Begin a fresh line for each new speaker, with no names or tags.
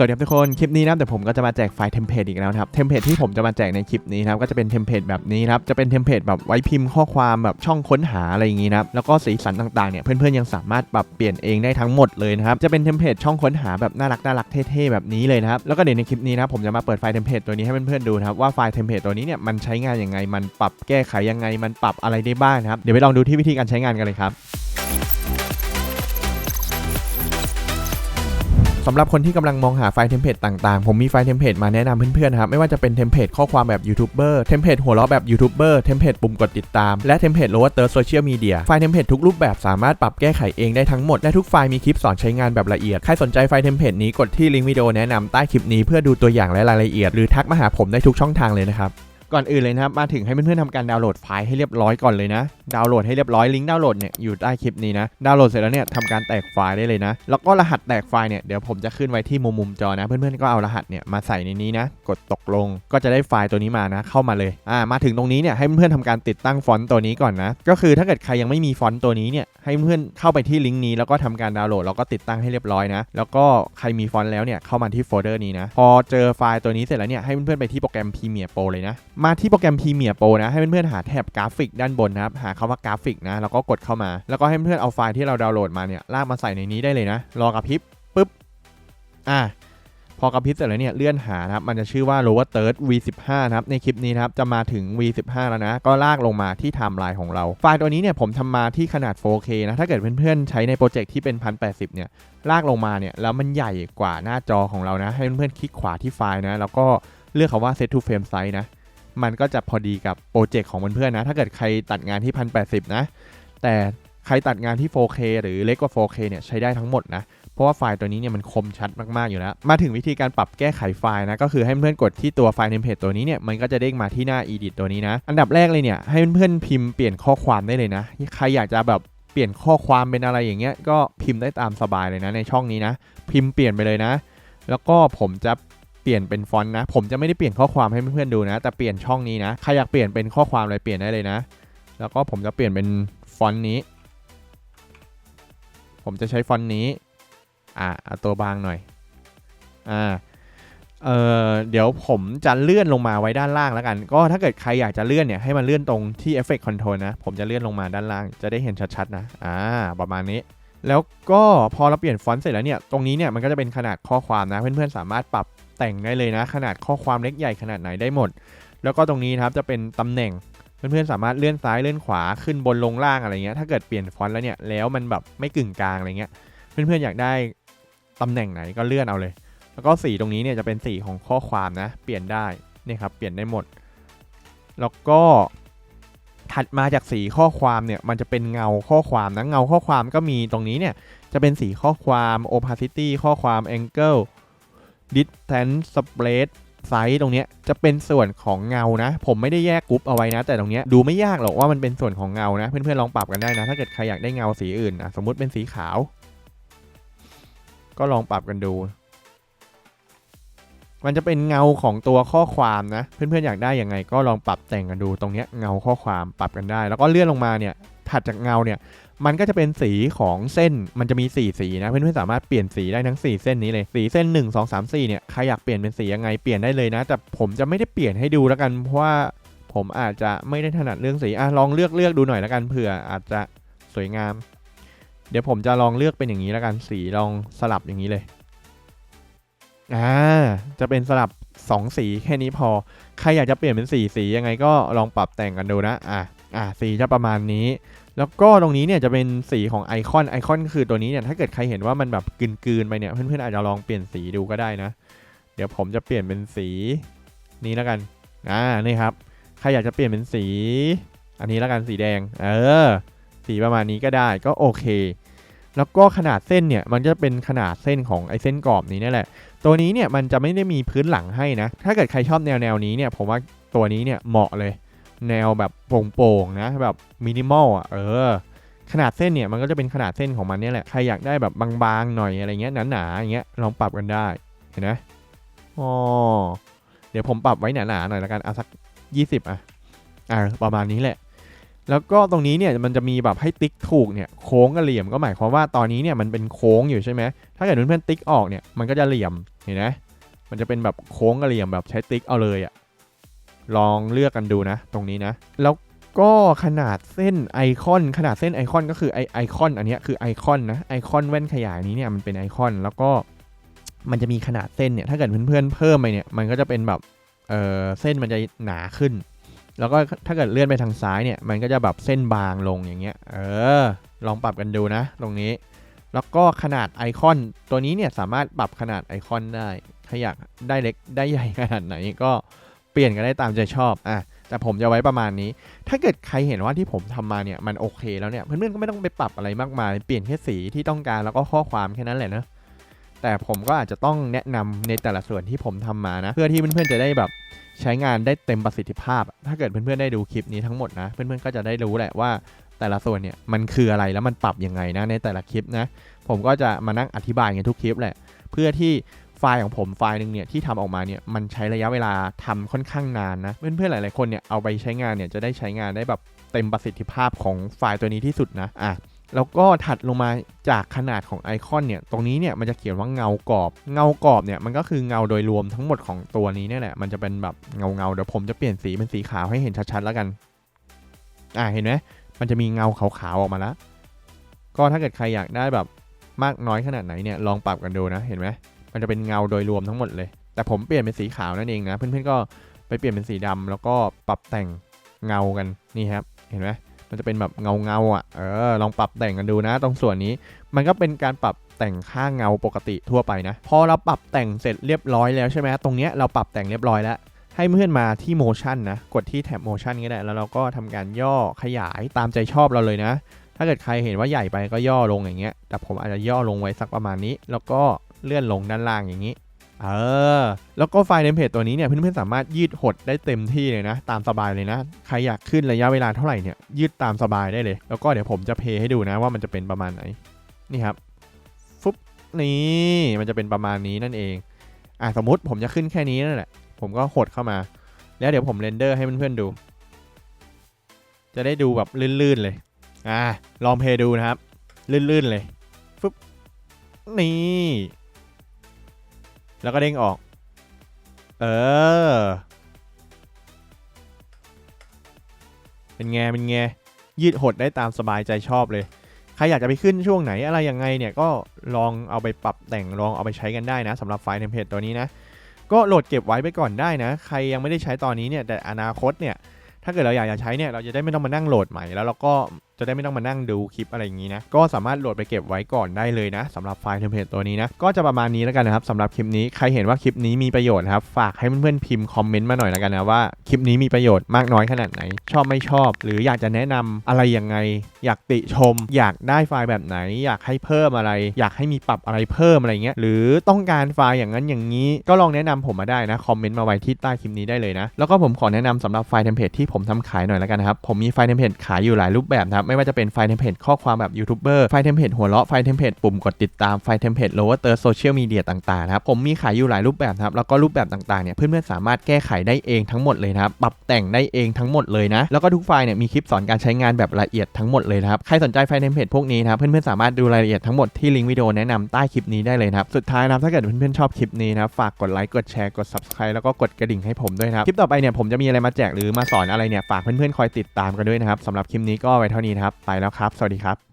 สวัสดีครับทุกคน คลิปนี้นะแต่ผมก็จะมาแจกไฟล์เทมเพลตอีกแล้วครับ เทมเพลตที่ผมจะมาแจกในคลิปนี้นะครับ ก็จะเป็นเทมเพลตแบบนี้ครับ จะเป็นเทมเพลตแบบไว้พิมพ์ข้อความแบบช่องค้นหาอะไรอย่างงี้นะครับ แล้วก็สีสันต่างๆเนี่ย เพื่อนๆยังสามารถปรับเปลี่ยนเองได้ทั้งหมดเลยนะครับ จะเป็นเทมเพลตช่องค้นหาแบบน่ารักน่ารักเท่ๆแบบนี้เลยนะครับ แล้วก็เดี๋ยวในคลิปนี้นะผมจะมาเปิดไฟล์เทมเพลตตัวนี้ให้เพื่อนๆดูนะครับว่าไฟล์เทมเพลตตัวนี้เนี่ยมันใช้งานยังไง มันปรับแก้ไขยังไง มันปรับอะไรได้บ้างนะครับ เดี๋ยวไปลองดูที่วิธีการใช้งานกันเลยครับ สำหรับคนที่กำลังมองหาไฟล์เทมเพลตต่างๆ ผมมีไฟล์เทมเพลตมาแนะนำเพื่อนๆครับ ไม่ว่าจะเป็นเทมเพลตข้อความแบบยูทูบเบอร์เทมเพลตหัวเราะแบบยูทูบเบอร์เทมเพลตปุ่มกดติดตาม และเทมเพลตโลว์เตอร์โซเชียลมีเดียไฟล์เทมเพลตทุกรูปแบบสามารถปรับแก้ไขเองได้ทั้งหมด และทุกไฟล์มีคลิปสอนใช้งานแบบละเอียด ใครสนใจไฟล์เทมเพลตนี้กดที่ลิงก์วิดีโอแนะนำใต้คลิปนี้เพื่อดูตัวอย่างและรายละเอียด หรือทักมาหาผมได้ทุกช่องทางเลยนะครับ ก่อนอื่นเลยนะครับมาถึงให้เพื่อนๆทำการดาวน์โหลดไฟล์ให้เรียบร้อยก่อนเลยนะดาวน์โหลดให้เรียบร้อยลิงก์ดาวน์โหลดเนี่ยอยู่ใต้คลิปนี้นะดาวน์โหลดเสร็จแล้วเนี่ยทำการแตกไฟล์ได้เลยนะ แล้วก็รหัสแตกไฟล์เนี่ยเดี๋ยวผมจะขึ้นไว้ที่มุมมุมจอนะ เพื่อนๆก็เอารหัสเนี่ยมาใส่ในนี้นะ กดตกลงก็จะได้ไฟล์ตัวนี้มานะเข้ามาเลยอ่ามาถึงตรงนี้เนี่ยให้เพื่อนๆทำการติดตั้งฟอนต์ตัวนี้ก่อนนะ ก็คือถ้าเกิดใครยังไม่มีฟอนต์ตัวนี้เนี่ยให้เพื่อนเข้าไปที่ลิงก์นี้แล้วก็ทำการดาวน์โหลดแล้วก็ติดตั้งให้เรียบร้อยนะแล้วก็ใครมีฟอนต์แล้วเนี่ยเข้ามาที่โฟลเดอร์นี้นะพอเจอไฟล์ตัวนี้เสร็จแล้วเนี่ยให้เพื่อนๆไปที่โปรแกรม Premiere Pro เลยนะมาที่โปรแกรม Premiere Pro นะ ให้เพื่อนๆหาแถบกราฟิกด้านบนนะครับ หาคำว่ากราฟิกนะ แล้วก็กดเข้ามา แล้วก็ให้เพื่อนๆเอาไฟล์ที่เราดาวน์โหลดมาเนี่ย ลากมาใส่ในนี้ได้เลยนะ รอกระพริบปุ๊บ อะพอกระพริบเสร็จแล้วเนี่ยเลื่อนหานะครับ มันจะชื่อว่า lower third v15 นะครับ ในคลิปนี้นะครับ จะมาถึง v15 แล้วนะ ก็ลากลงมาที่ไทม์ไลน์ของเรา ไฟล์ตัวนี้เนี่ยผมทำมาที่ขนาด 4K นะ ถ้าเกิดเพื่อนๆ ใช้ในโปรเจกต์ที่เป็น 1080 เนี่ย ลากลงมาเนี่ย แล้วมันใหญ่กว่าหน้าจอของเรานะ ให้เพื่อนๆ คลิกขวาที่ไฟล์นะ แล้วก็เลือกคำว่า set to frame size นะ มันก็จะพอดีกับโปรเจกต์ของเพื่อนๆนะ ถ้าเกิดใครตัดงานที่ 1080 นะ แต่ใครตัดงานที่ 4K หรือเล็กกว่า 4K เนี่ยใช้ได้ทั้งหมดนะ เพราะว่าไฟล์ตัวนี้เนี่ยมันคมชัดมากๆอยู่แล้ว มาถึงวิธีการปรับแก้ไขไฟล์นะ ก็คือให้เพื่อนกดที่ตัวไฟล์เทมเพลตตัวนี้เนี่ยมันก็จะเด้งมาที่หน้า edit ตัวนี้นะ อันดับแรกเลยเนี่ยให้เพื่อนๆพิมพ์เปลี่ยนข้อความได้เลยนะ ใครอยากจะแบบเปลี่ยนข้อความเป็นอะไรอย่างเงี้ยก็พิมพ์ได้ตามสบายเลยนะในช่องนี้นะ พิมพ์เปลี่ยนไปเลยนะ แล้วก็ผมจะ เปลี่ยนเป็นฟอนต์นะ ผมจะไม่ได้เปลี่ยนข้อความให้เพื่อนๆดูนะ แต่เปลี่ยนช่องนี้นะใครอยากเปลี่ยนเป็นข้อความอะไรเปลี่ยนได้เลยนะ แล้วก็ผมจะเปลี่ยนเป็นฟอนต์นี้ ผมจะใช้ฟอนต์นี้อ่าเอาตัวบางหน่อยอ่าเออเดี๋ยวผมจะเลื่อนลงมาไว้ด้านล่างแล้วกัน ก็ถ้าเกิดใครอยากจะเลื่อนเนี่ยให้มันเลื่อนตรงที่ Effect Control นะ ผมจะเลื่อนลงมาด้านล่างจะได้เห็นชัดๆนะอ่าประมาณนี้ แล้วก็พอเราเปลี่ยนฟอนต์เสร็จแล้วเนี่ย ตรงนี้เนี่ยมันก็จะเป็นขนาดข้อความนะ เพื่อนๆสามารถปรับ แต่งได้เลยนะ ขนาดข้อความเล็กใหญ่ขนาดไหนได้หมด แล้วก็ตรงนี้นะครับจะเป็นตำแหน่งเพื่อนๆสามารถเลื่อนซ้ายเลื่อนขวาขึ้นบนลงล่างอะไรเงี้ยถ้าเกิดเปลี่ยนฟอนต์แล้วเนี่ยแล้วมันแบบไม่กึ่งกลางอะไรเงี้ยเพื่อนๆอยากได้ตำแหน่งไหนก็เลื่อนเอาเลย แล้วก็สีตรงนี้เนี่ยจะเป็นสีของข้อความนะ เปลี่ยนได้นี่ครับเปลี่ยนได้หมด แล้วก็ถัดมาจากสีข้อความเนี่ยมันจะเป็นเงาข้อความนะเงาข้อความก็มีตรงนี้เนี่ยจะเป็นสีข้อความ opacity ข้อความ angle distance spread ไซส์ตรงนี้จะเป็นส่วนของเงานะ ผมไม่ได้แยกกรุ๊ปเอาไว้นะ แต่ตรงนี้ดูไม่ยากหรอกว่ามันเป็นส่วนของเงานะ เพื่อนๆลองปรับกันได้นะ ถ้าเกิดใครอยากได้เงาสีอื่นนะสมมุติเป็นสีขาว ก็ลองปรับกันดู มันจะเป็นเงาของตัวข้อความนะ เพื่อนๆอยากได้ยังไง ก็ลองปรับแต่งกันดูตรงนี้เงาข้อความปรับกันได้ แล้วก็เลื่อนลงมาเนี่ย ถัดจากเงาเนี่ย มันก็จะเป็นสีของเส้น มันจะมี 4 สีนะเพื่อนๆสามารถเปลี่ยนสีได้ทั้ง 4 เส้นนี้เลย สีเส้น 1 2 3 4 เนี่ย ใครอยากเปลี่ยนเป็นสียังไงเปลี่ยนได้เลยนะ แต่ผมจะไม่ได้เปลี่ยนให้ดูแล้วกัน เพราะว่าผมอาจจะไม่ได้ถนัดเรื่องสี อะลองเลือกเลือกดูหน่อยแล้วกัน เผื่ออาจจะสวยงาม เดี๋ยวผมจะลองเลือกเป็นอย่างนี้แล้วกัน สีลองสลับอย่างนี้เลย อ่า จะเป็นสลับ 2 สีแค่นี้พอ ใครอยากจะเปลี่ยนเป็นสีสียังไงก็ลองปรับแต่งกันดูนะ อะ อะสีจะประมาณนี้ แล้วก็ตรงนี้เนี่ยจะเป็นสีของไอคอนไอคอนคือตัวนี้เนี่ยถ้าเกิดใครเห็นว่ามันแบบกลืนๆไปเนี่ยเพื่อนๆอาจจะลองเปลี่ยนสีดูก็ได้นะ เดี๋ยวผมจะเปลี่ยนเป็นสีนี้แล้วกันอ่านี่ครับใครอยากจะเปลี่ยนเป็นสี อันนี้แล้วกันสีแดง เออ สีประมาณนี้ก็ได้ก็โอเค แล้วก็ขนาดเส้นเนี่ยมันจะเป็นขนาดเส้นของไอเส้นกรอบนี้นี่แหละ ตัวนี้เนี่ยมันจะไม่ได้มีพื้นหลังให้นะ ถ้าเกิดใครชอบแนวแนวนี้เนี่ยผมว่าตัวนี้เนี่ยเหมาะเลย แนวแบบโปร่งๆนะแบบมินิมอลอะเออ ขนาดเส้นเนี่ยมันก็จะเป็นขนาดเส้นของมันเนี่ยแหละ ใครอยากได้แบบบางๆหน่อยอะไรเงี้ยหนาๆอย่างเงี้ยลองปรับกันได้เห็นไหมอ๋อเดี๋ยวผมปรับไว้หนาๆหน่อยละกันเอาสัก 20 อะอ่าประมาณนี้แหละ แล้วก็ตรงนี้เนี่ยมันจะมีแบบให้ติ๊กถูกเนี่ยโค้งกับเหลี่ยมก็หมายความว่าตอนนี้เนี่ยมันเป็นโค้งอยู่ใช่ไหมถ้าเกิดเพื่อนๆติ๊กออกเนี่ยมันก็จะเหลี่ยมเห็นไหมมันจะเป็นแบบโค้งกับเหลี่ยมแบบใช้ติ๊กเอาเลยอะ ลองเลือกกันดูนะ ตรงนี้นะ แล้วก็ขนาดเส้นไอคอนขนาดเส้นไอคอนก็คือไอไอคอนอันนี้คือไอคอนนะไอคอนแว่นขยายนี้เนี่ยมันเป็นไอคอนแล้วก็มันจะมีขนาดเส้นเนี่ยถ้าเกิดเพื่อนๆเพิ่มไปเนี่ยมันก็จะเป็นแบบเออเส้นมันจะหนาขึ้น แล้วก็ถ้าเกิดเลื่อนไปทางซ้ายเนี่ยมันก็จะแบบเส้นบางลงอย่างเงี้ยเออลองปรับกันดูนะ ตรงนี้ แล้วก็ขนาดไอคอนตัวนี้เนี่ยสามารถปรับขนาดไอคอนได้ถ้าอยากได้เล็กได้ใหญ่ขนาดไหนก็ เปลี่ยนกันได้ตามใจชอบอะแต่ผมจะไว้ประมาณนี้ ถ้าเกิดใครเห็นว่าที่ผมทำมาเนี่ยมันโอเคแล้วเนี่ยเพื่อนๆก็ไม่ต้องไปปรับอะไรมากมาย เปลี่ยนแค่สีที่ต้องการแล้วก็ข้อความแค่นั้นแหละนะแต่ผมก็อาจจะต้องแนะนำในแต่ละส่วนที่ผมทำมานะ เพื่อที่เพื่อนๆจะได้แบบใช้งานได้เต็มประสิทธิภาพ ถ้าเกิดเพื่อนๆได้ดูคลิปนี้ทั้งหมดนะ เพื่อนๆก็จะได้รู้แหละว่าแต่ละส่วนเนี่ยมันคืออะไรแล้วมันปรับยังไงนะในแต่ละคลิปนะ ผมก็จะมานั่งอธิบายกันทุกคลิปแหละ เพื่อที่ ไฟล์ของผมไฟล์หนึ่งเนี่ยที่ทำออกมาเนี่ยมันใช้ระยะเวลาทำค่อนข้างนานนะเพื่อนๆหลายๆคนเนี่ยเอาไปใช้งานเนี่ยจะได้ใช้งานได้แบบเต็มประสิทธิภาพของไฟล์ตัวนี้ที่สุดนะอะแล้วก็ถัดลงมาจากขนาดของไอคอนเนี่ย ตรงนี้เนี่ยมันจะเขียนว่าเงากรอบ เงากรอบเนี่ยมันก็คือเงาโดยรวมทั้งหมดของตัวนี้เนี่ยแหละ มันจะเป็นแบบเงาเงาเดี๋ยวผมจะเปลี่ยนสีเป็นสีขาวให้เห็นชัดๆแล้วกัน อ่าเห็นไหมมันจะมีเงาขาวๆออกมาแล้ว ก็ถ้าเกิดใครอยากได้แบบมากน้อยขนาดไหนเนี่ยลองปรับกันดูนะ เห็นไหม มันจะเป็นเงาโดยรวมทั้งหมดเลย แต่ผมเปลี่ยนเป็นสีขาวนั่นเองนะ เพื่อนๆก็ไปเปลี่ยนเป็นสีดำแล้วก็ปรับแต่งเงากันนี่ครับ เห็นไหมมันจะเป็นแบบเงาเงาอะเออลองปรับแต่งกันดูนะ ตรงส่วนนี้มันก็เป็นการปรับแต่งค่าเงาปกติทั่วไปนะ พอเราปรับแต่งเสร็จเรียบร้อยแล้วใช่ไหมตรงเนี้ยเราปรับแต่งเรียบร้อยแล้วให้เพื่อนมาที่ motion นะ กดที่แท็บ motion ก็ได้ แล้วเราก็ทำการย่อขยายตามใจชอบเราเลยนะ ถ้าเกิดใครเห็นว่าใหญ่ไปก็ย่อลงอย่างเงี้ย แต่ผมอาจจะย่อลงไว้สักประมาณนี้ แล้วก็ เลื่อนลงด้านล่างอย่างนี้ เออ แล้วก็ไฟล์เทมเพลตตัวนี้เนี่ยเพื่อนๆสามารถยืดหดได้เต็มที่เลยนะ ตามสบายเลยนะ ใครอยากขึ้นระยะเวลาเท่าไหร่เนี่ยยืดตามสบายได้เลย แล้วก็เดี๋ยวผมจะเพย์ให้ดูนะว่ามันจะเป็นประมาณไหน นี่ครับ ฟุ๊บ นี่ มันจะเป็นประมาณนี้นั่นเอง อะสมมติผมจะขึ้นแค่นี้นั่นแหละ ผมก็หดเข้ามา แล้วเดี๋ยวผมเรนเดอร์ให้เพื่อนๆดู จะได้ดูแบบลื่นๆเลย อะลองเพย์ดูนะครับ ลื่นๆเลยฟุบนี่ แล้วก็เด้งออก เออ เป็นไง เป็นไง ยืดหดได้ตามสบายใจชอบเลย ใครอยากจะไปขึ้นช่วงไหนอะไรยังไงเนี่ย ก็ลองเอาไปปรับแต่งลองเอาไปใช้กันได้นะสำหรับไฟล์เทมเพลตตัวนี้นะ ก็โหลดเก็บไว้ไปก่อนได้นะ ใครยังไม่ได้ใช้ตอนนี้เนี่ยแต่อนาคตเนี่ยถ้าเกิดเราอยากจะใช้เนี่ยเราจะได้ไม่ต้องมานั่งโหลดใหม่แล้วเราก็ จะได้ไม่ต้องมานั่งดูคลิปอะไรอย่างนี้นะ ก็สามารถโหลดไปเก็บไว้ก่อนได้เลยนะสำหรับไฟล์เทมเพลตตัวนี้นะ ก็จะประมาณนี้แล้วกันนะครับสำหรับคลิปนี้ใครเห็นว่าคลิปนี้มีประโยชน์ครับฝากให้เพื่อนๆพิมพ์คอมเมนต์มาหน่อยแล้วกันนะว่าคลิปนี้มีประโยชน์มากน้อยขนาดไหน ชอบไม่ชอบ หรืออยากจะแนะนำอะไรยังไง อยากติชม อยากได้ไฟล์แบบไหน อยากให้เพิ่มอะไร อยากให้มีปรับอะไรเพิ่มอะไรเงี้ยหรือต้องการไฟล์อย่างนั้นอย่างนี้ ก็ลองแนะนำผมมาได้นะคอมเมนต์มาไว้ที่ใต้คลิปนี้ได้เลยนะแล้วก็ผมขอแนะนำสำหรับไฟล์เทมเพลตที่ผมทำขายหน่อยแล้วกันนะครับผมมีไฟล์เทมเพลตขายอยู่หลายรูปแบบนะครับไม่ว่าจะเป็นไฟล์เทมเพลตข้อความแบบยูทูบเบอร์ไฟล์เทมเพลตหัวเราะไฟล์เทมเพลตปุ่มกดติดตามไฟล์เทมเพลตโลว์เตอร์โซเชียลมีเดียต่างๆนะครับผมมีขายอยู่หลายรูปแบบครับแล้วก็รูปแบบต่างๆเนี่ยเพื่อนๆสามารถแก้ไขได้เองทั้งหมดเลยนะครับปรับแต่งได้เองทั้งหมดเลยนะแล้วก็ทุกไฟล์เนี่ยมีคลิปสอนการใช้งานแบบละเอียดทั้งหมดเลยนะครับใครสนใจไฟล์เทมเพลตพวกนี้นะครับเพื่อนๆสามารถดูรายละเอียดทั้งหมดที่ลิงก์วิดีโอแนะนำใต้คลิปนี้ได้เลยนะครับสุดท้ายนะครับถ้าเกิดเพื่อนๆชอบคลิปนี้นะฝากกดไลค์กดแชร์กด subscribe แล้วก็กดกระดิ่งให้ผมด้วยนะครับคลิปต่อไปเนี่ยผมจะมีอะไรมาแจกหรือมาสอนอะไรเนี่ยฝากเพื่อนๆคอยติดตามกันด้วยนะครับสำหรับคลิปนี้ก็ไว้เท่านี้ครับ ไปแล้วครับ สวัสดีครับ